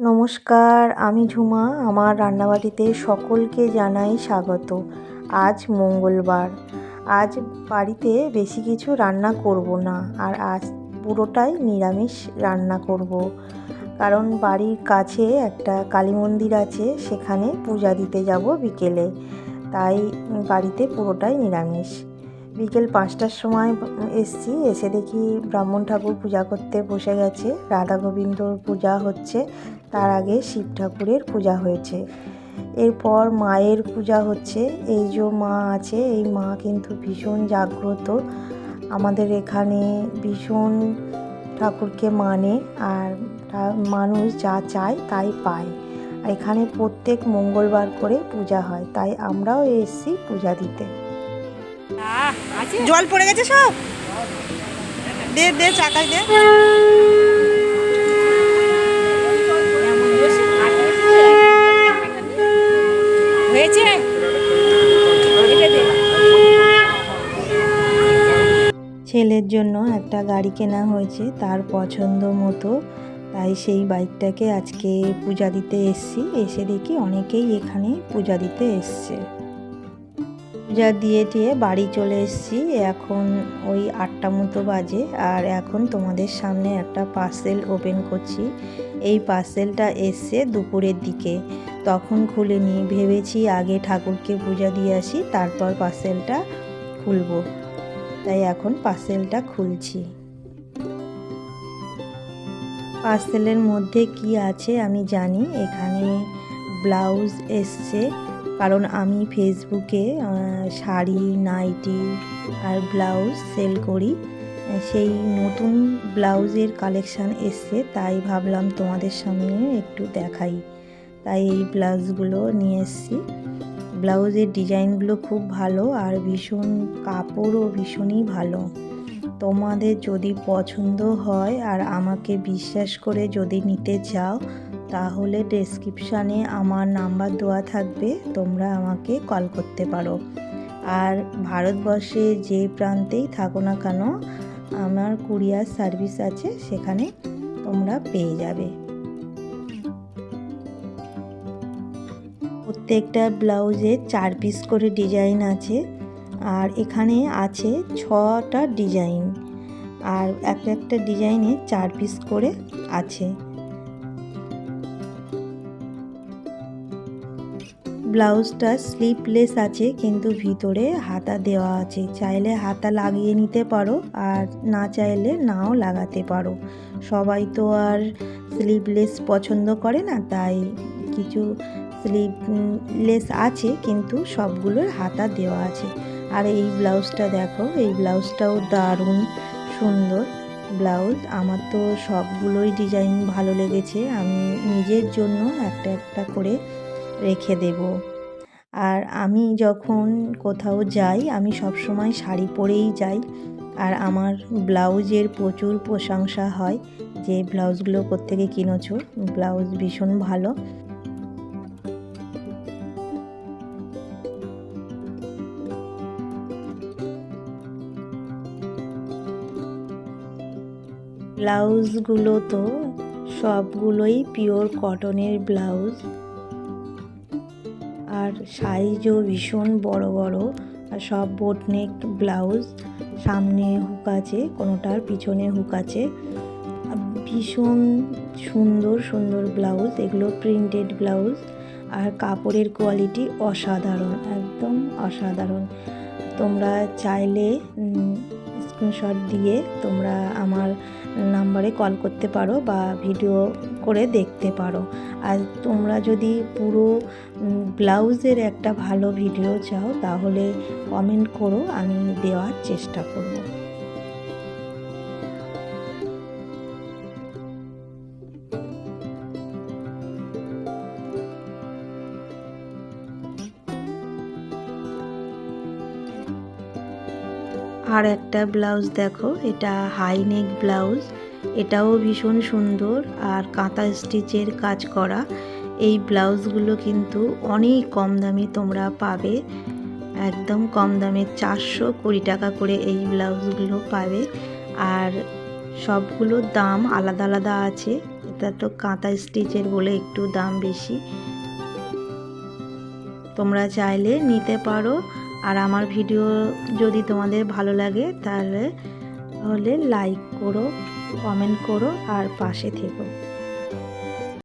নমস্কার, আমি ঝুমা। আমার রান্নাবাড়িতে সকলকে জানাই স্বাগত। আজ মঙ্গলবার। আজ বাড়িতে বেশি কিছু রান্না করব না, আর আজ পুরোটাই নিরামিষ রান্না করব। কারণ বাড়ির কাছে একটা কালী মন্দির আছে, সেখানে পূজা দিতে যাব বিকেলে। তাই বাড়িতে পুরোটাই নিরামিষ। বিকেল পাঁচটার সময় এসছি, এসে দেখি ব্রাহ্মণ ঠাকুর পূজা করতে বসে গেছে, রাধা গোবিন্দর পূজা হচ্ছে, তার আগে শিব ঠাকুরের পূজা হয়েছে। এরপর মায়ের পূজা হচ্ছে, এই যে মা আছে, এই মা কিন্তু ভীষণ জাগ্রত। আমাদের এখানে ভীষণ ঠাকুরকে মানে আর মানুষ যা চায় তাই পায়। এখানে প্রত্যেক মঙ্গলবার করে পূজা হয়, তাই আমরাও এসছি পূজা দিতে। জল পড়ে গেছে সব? দে দে চাকায় দে। হয়েছে? ছেলের জন্য একটা গাড়ি কেনা হয়েছে তার পছন্দ মতো। তাই সেই বাইকটাকে আজকে পূজা দিতে এসছি। এসে দেখি অনেকেই এখানে পূজা দিতে এসছে। পূজা দিয়ে টিয়ে বাড়ি চলে এসেছি। এখন ওই আটটা মতো বাজে আর এখন তোমাদের সামনে একটা পার্সেল ওপেন করছি। এই পার্সেলটা এসছে দুপুরের দিকে। তখন খুলে খুলিনি ভেবেছি আগে ঠাকুরকে পূজা দিয়ে আসি, তারপর পার্সেলটা খুলবো। তাই এখন পার্সেলটা খুলছি। পার্সেলের মধ্যে কি আছে আমি জানি। এখানে ব্লাউজ এসছে। কারণ আমি ফেসবুকে শাড়ি, নাইটি আর ব্লাউজ সেল করি। সেই নতুন ব্লাউজের কালেকশান এসছে, তাই ভাবলাম তোমাদের সামনে একটু দেখাই। তাই এই ব্লাউজগুলো নিয়ে এসছি। ব্লাউজের ডিজাইনগুলো খুব ভালো আর ভীষণ, কাপড়ও ভীষণই ভালো। তোমাদের যদি পছন্দ হয় আর আমাকে বিশ্বাস করে যদি নিতে চাও তাহলে ডেসক্রিপশানে আমার নাম্বার দেওয়া থাকবে, তোমরা আমাকে কল করতে পারো। আর ভারতবর্ষে যে প্রান্তেই থাকো না কেন, আমার কুরিয়ার সার্ভিস আছে, সেখানে তোমরা পেয়ে যাবে। প্রত্যেকটা ব্লাউজে চার পিস করে ডিজাইন আছে, আর এখানে আছে ছটা ডিজাইন আর একটা একটা ডিজাইনে চার পিস করে আছে। ব্লাউজটা স্লিপলেস আছে, কিন্তু ভিতরে হাতা দেওয়া আছে। চাইলে হাতা লাগিয়ে নিতে পারো আর না চাইলে নাও লাগাতে পারো। সবাই তো আর স্লিপলেস পছন্দ করে না, তাই কিছু স্লিপলেস আছে, কিন্তু সবগুলোর হাতা দেওয়া আছে। আর এই ব্লাউজটা দেখো, এই ব্লাউজটাও দারুণ সুন্দর ব্লাউজ। আমার তো সবগুলোই ডিজাইন ভালো লেগেছে। আমি নিজের জন্য একটা একটা করে রেখে দেব। আর আমি যখন কোথাও যাই, আমি সবসময় শাড়ি পরেই যাই। আর আমার ব্লাউজের প্রচুর প্রশংসা হয় যে, ব্লাউজগুলো কোত্থেকে কিনেছো? ব্লাউজ ভীষণ ভালো। ব্লাউজগুলো তো সবগুলোই পিওর কটনের ব্লাউজ। আর সাইজও ভীষণ বড় বড় আর সব বোটনেক ব্লাউজ সামনে হুক আছে, কোনোটার পিছনে হুক আছে। ভীষণ সুন্দর সুন্দর ব্লাউজ এগুলো প্রিন্টেড ব্লাউজ আর কাপড়ের কোয়ালিটি অসাধারণ, একদম অসাধারণ। তোমরা চাইলে স্ক্রিনশট দিয়ে তোমরা আমার নাম্বারে কল করতে পারো বা ভিডিও করে দেখতে পারো। আর তোমরা যদি পুরো ব্লাউজের একটা ভালো ভিডিও চাও, তাহলে কমেন্ট করো, আমি দেওয়ার চেষ্টা করব। আর একটা ব্লাউজ দেখো, এটা হাই নেক ব্লাউজ। এটাও ভীষণ সুন্দর আর কাঁথা স্টিচের কাজ করা। এই ব্লাউজগুলো কিন্তু অনেক কম দামে তোমরা পাবে। একদম কম দামে চারশো কুড়ি টাকা করে এই ব্লাউজগুলো পাবে। আর সবগুলোর দাম আলাদা আলাদা আছে। এটা তো কাঁথা স্টিচের বলে একটু দাম বেশি। তোমরা চাইলে নিতে পারো। আর আমার ভিডিও যদি তোমাদের ভালো লাগে, তাহলে তাহলে লাইক করো। কমেন্ট করো আর পাশে থেকো।